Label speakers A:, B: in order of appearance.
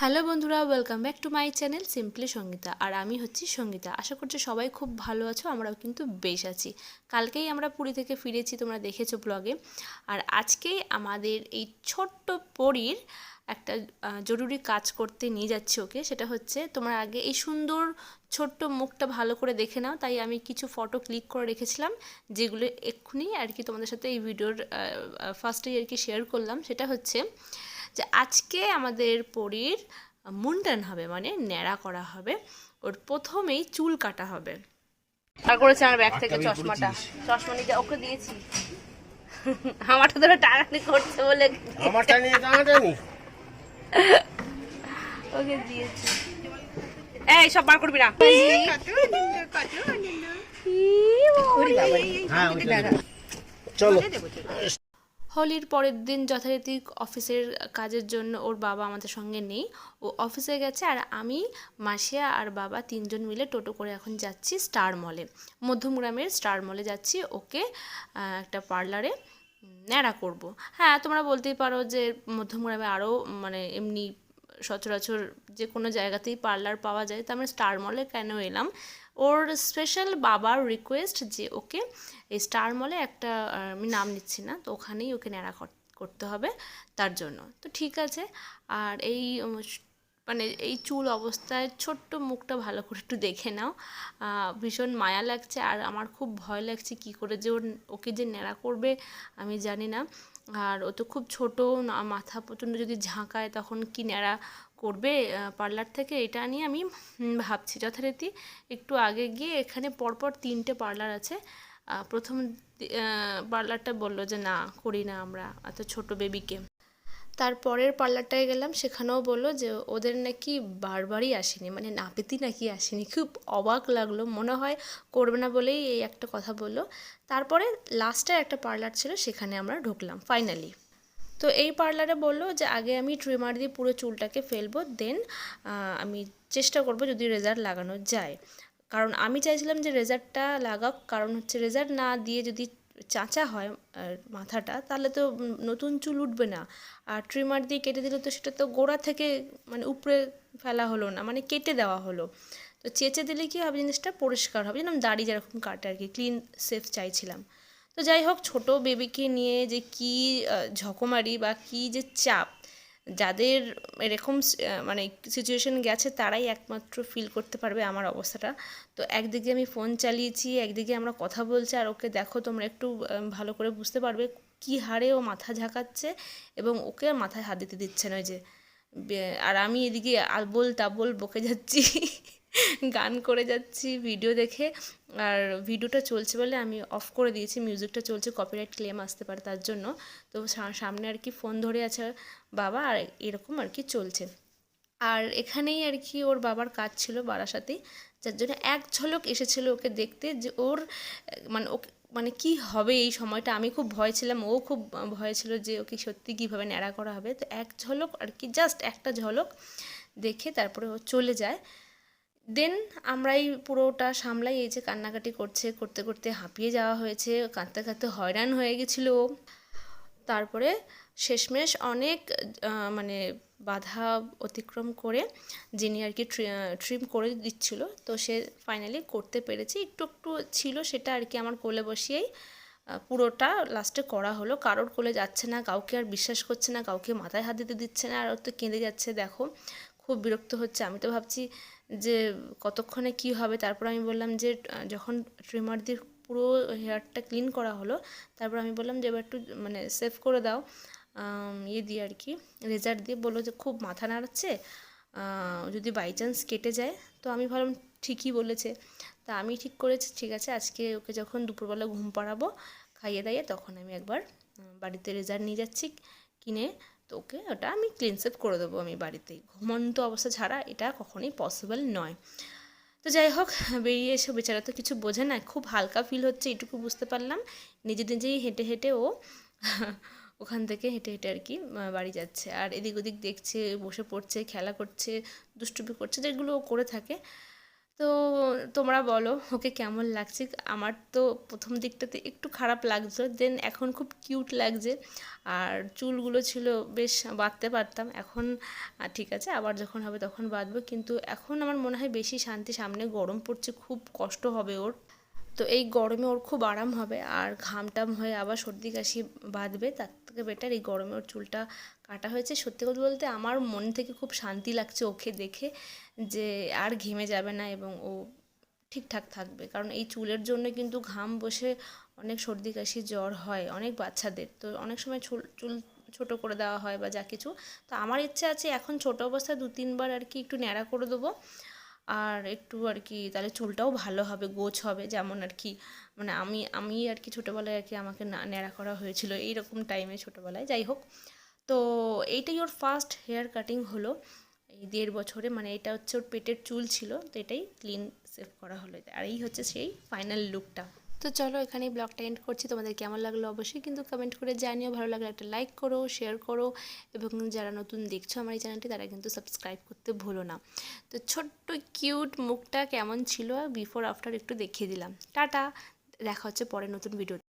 A: Hello বন্ধুরা welcome back to my channel simply Sangita আর আমি হচ্ছি সঙ্গীতা। আশা করছি সবাই খুব ভালো আছো, আমরাও কিন্তু বেশ আছি। কালকেই আমরা পুরী থেকে ফিরেছি, তোমরা দেখেছ ব্লগে আর আজকেই আমাদের এই ছোট্ট পরীর একটা জরুরি কাজ করতে নিয়ে যাচ্ছি ওকে। সেটা হচ্ছে, তোমরা আগে এই সুন্দর ছোট্ট মুখটা ভালো করে দেখে নাও। তাই আমি কিছু ফটো ক্লিক করে রেখেছিলাম, যেগুলো এক্ষুনি আর কি তোমাদের সাথে এই ভিডিওর ফার্স্টেই আর কি শেয়ার করলাম। সেটা হচ্ছে যে আজকে আমাদের পরীর মুন্ডান হবে মানে ন্যাড়া করা হবে। ওর প্রথমেই চুল কাটা হবে। আর করেছে আমার ব্যাগ থেকে চশমাটা। চশমা নিয়ে ওকে দিয়েছি। আমারটা ধরে টানাটানি করছে বলে
B: আমারটা নিয়ে টানাটানি?
A: ওকে দিয়েছি। এই সব বার করবি না।
B: হ্যাঁ। চলো।
A: হোলির পরের দিন যথারীতি অফিসের কাজের জন্য ওর বাবা আমাদের সঙ্গে নেই। ও অফিসে গেছে আর আমি, মাসিয়া আর বাবা তিনজন মিলে টোটো করে এখন যাচ্ছি স্টার মলে। মধ্যমগ্রামের স্টার মলে যাচ্ছি। ওকে একটা পার্লারে ন্যাড়া করব। হ্যাঁ তোমরা বলতেই পারো যে মধ্যমগ্রামে আরও মানে এমনি সচরাচর যে কোনো জায়গাতেই পার্লার পাওয়া যায়। তো আমরা স্টার মলে কেন এলাম? ওর স্পেশাল বাবার রিকোয়েস্ট যে ওকে এই স্টার মলে একটা আমি নাম নিচ্ছি না, তো ওখানেই ওকে ন্যাড়া কর- করতে হবে তার জন্য। তো ঠিক আছে, আর এই মানে এই চুল অবস্থায় ছোট্ট মুখটা ভালো করে একটু দেখে নাও। ভীষণ মায়া লাগছে, আর আমার খুব ভয় লাগছে কি করে যে ওর, ওকে যে ন্যাড়া করবে, আমি জানি না। আর ও তো খুব ছোটো মাথা প্রচণ্ড যদি ঝাঁকায় তখন কি ন্যাড়া করবে? পার্লার থেকে এটা নিয়ে আমি ভাবছি। যথারীতি একটু আগে গিয়ে এখানে পরপর তিনটে পার্লার আছে। প্রথম পার্লারটা বলল যে, না, করি না আমরা, এত ছোট বেবিকে তারপরের পার্লারটায় গেলাম, সেখানেও বলল যে ওদের নাকি বারবারই আসেনি মানে নাপিতি নাকি আসেনি। খুব অবাক লাগল, মনে হয় করবে না বলেই এই একটা কথা বলল। তারপরে লাস্টে একটা পার্লার ছিল, সেখানে আমরা ঢুকলাম ফাইনালি তো এই পার্লারে বলল যে, আগে আমি ট্রিমার দিয়ে পুরো চুলটাকে ফেলব দেন আমি চেষ্টা করব যদি রেজার লাগানো যায়। কারণ আমি চাইছিলাম যে রেজারটা লাগাক, কারণ হচ্ছে রেজার না দিয়ে যদি চাঁচা হয় মাথাটা, তাহলে তো নতুন চুল উঠবে না। আর ট্রিমার দিয়ে কেটে দিলে তো সেটা তো গোড়া থেকে মানে উপরে ফেলা হলো না মানে কেটে দেওয়া হলো। তো চেঁচে দিলে কি হবে জিনিসটা? পরিষ্কার হবে। যেরকম দাড়ি যেরকম কাটে আর কি ক্লিন সেফ চাইছিলাম। তো যাই হোক, ছোটো বেবিকে নিয়ে যে কি ঝকমারি বা কি যে চাপ যাদের এরকম মানে সিচুয়েশন গেছে, তারাই একমাত্র ফিল করতে পারবে আমার অবস্থাটা। তো একদিকে আমি ফোন চালিয়েছি, একদিকে আমরা কথা বলছি, আর ওকে দেখো তোমরা একটু ভালো করে বুঝতে পারবে কি হারে ও মাথা ঝাঁকাচ্ছে এবং ওকে মাথায় হাত দিতে দিচ্ছে না যে আর আমি এদিকে আলবোল তাবল বকে যাচ্ছি। গান করে যাচ্ছি ভিডিও দেখে। আর ভিডিওটা চলছে বলে আমি অফ করে দিয়েছি মিউজিকটা চলছে কপিরাইট ক্লেম আসতে পারে তার জন্য। তো সামনে আর কি ফোন ধরে আছে বাবা, আর এরকম আর কি চলছে। আর এখানেই আর কি ওর বাবার কাজ ছিল বারাসাতেই যার জন্য এক ঝলক এসেছিল ওকে দেখতে যে ওর মানে ওকে মানে কি হবে এই সময়টা? আমি খুব ভয় ছিলাম, ও খুব ভয় ছিল যে ওকে সত্যি কীভাবে ন্যাড়া করা হবে। তো এক ঝলক আর কি জাস্ট একটা ঝলক দেখে তারপরে ও চলে যায়। দেন আমরাই পুরোটা সামলাই, এই যে কান্নাকাটি করছে, করতে করতে হাঁপিয়ে যাওয়া হয়েছে, কাঁদতে কাঁদতে হয়রান হয়ে গেছিল। তারপরে শেষমেশ অনেক মানে বাধা অতিক্রম করে যিনি আর কি ট্রিম করে দিচ্ছিল, তো সে ফাইনালি করতে পেরেছে। একটু একটু ছিল সেটা আর কি আমার কোলে বসিয়েই পুরোটা লাস্টে করা হলো। কারোর কোলে যাচ্ছে না, কাউকে আর বিশ্বাস করছে না, কাউকে মাথায় হাত দিতে দিচ্ছে না, আর তো কেঁদে যাচ্ছে, দেখো। খুব বিরক্ত হচ্ছে। আমি তো ভাবছি যে কতক্ষণে কি হবে? তারপর আমি বললাম যে যখন ট্রিমার দিয়ে পুরো হেয়ারটা ক্লিন করা হলো, তারপর আমি বললাম যে, এবার একটু মানে সেভ করে দাও। ইয়ে দিয়ে আর কি রেজার দিয়ে বলল যে, খুব মাথা নাড়াচ্ছে যদি বাই চান্স কেটে যায়। তো আমি ভাবলাম, ঠিকই বলেছে। তা আমি ঠিক করেছি, ঠিক আছে, আজকে ওকে যখন দুপুরবেলা ঘুম পাড়াবো, খাইয়ে দাইয়ে তখন আমি একবার বাড়িতে রেজার নিয়ে যাচ্ছি, কিনে তো ওকে ওটা আমি ক্লিনসেপ করে দেবো আমি বাড়িতেই। ঘুমন্ত অবস্থা ছাড়া এটা কখনোই পসিবল নয়। তো যাই হোক, বেরিয়ে এসে। বেচারা তো কিছু বোঝে না, খুব হালকা ফিল হচ্ছে এটুকু বুঝতে পারলাম। নিজে নিজেই হেঁটে হেঁটে ও ওখান থেকে হেঁটে হেঁটে আর কি বাড়ি যাচ্ছে। আর এদিক ওদিক দেখছে, বসে পড়ছে, খেলা করছে, দুষ্টুমি করছে, যেগুলো ও করে থাকে। তো তোমরা বলো, ওকে কেমন লাগছে? আমার তো প্রথম দিকটাতে একটু খারাপ লাগছিল দেন এখন খুব কিউট লাগছে। আর চুলগুলো ছিল বেশ বাঁধতে পারতাম, এখন ঠিক আছে, আবার যখন হবে তখন বাঁধবো। কিন্তু এখন আমার মনে হয় বেশি শান্তি, সামনে গরম পড়ছে, খুব কষ্ট হবে ওর। তো এই গরমে ওর খুব আরাম হবে, আর ঘাম টাম হয়ে আবার সর্দি কাশি বাঁধবে, তার থেকে বেটার এই গরমে ওর চুলটা কাটা হয়েছে। সত্যি কথা বলতে আমার মন থেকে খুব শান্তি লাগছে ওকে দেখে যে আর ঘেমে যাবে না এবং ও ঠিকঠাক থাকবে। কারণ এই চুলের জন্য কিন্তু ঘাম বসে অনেক সর্দি, কাশি, জ্বর হয় অনেক বাচ্চাদের। তো অনেক সময় চুল চুল ছোটো করে দেওয়া হয় বা যা কিছু। তো আমার ইচ্ছে আছে এখন ছোটো অবস্থায় দু তিনবার আর কি একটু ন্যাড়া করে দেবো। আর একটু আর কি, তাহলে চুলটাও ভালো হবে, গোছ হবে, যেমন আর কি। মানে আমি আমি আর কি ছোটোবেলায় আর কি আমাকে ন্যাড়া করা হয়েছিল, এইরকম টাইমে ছোটোবেলায়, যাই হোক। তো এইটাই ওর ফার্স্ট হেয়ার কাটিং হলো, এই দেড় বছরে মানে এটা হচ্ছে ওর পেটের চুল ছিল, তো এটাই ক্লিন সেভ করা হলো। আর এই হচ্ছে সেই ফাইনাল লুকটা তো চলো এখানেই ব্লগটা এন্ড করছি। তোমাদের কেমন লাগল অবশ্যই কিন্তু কমেন্ট করে জানিও। ভালো লাগলে একটা লাইক করো শেয়ার করো এবং যারা নতুন দেখছ আমার এই চ্যানেলটি তারা কিন্তু সাবস্ক্রাইব করতে ভুলো না। তো ছোট্ট কিউট মুখটা কেমন ছিল? বিফোর আফটার একটু দেখিয়ে দিলাম। টাটা, দেখা হচ্ছে পরে নতুন ভিডিও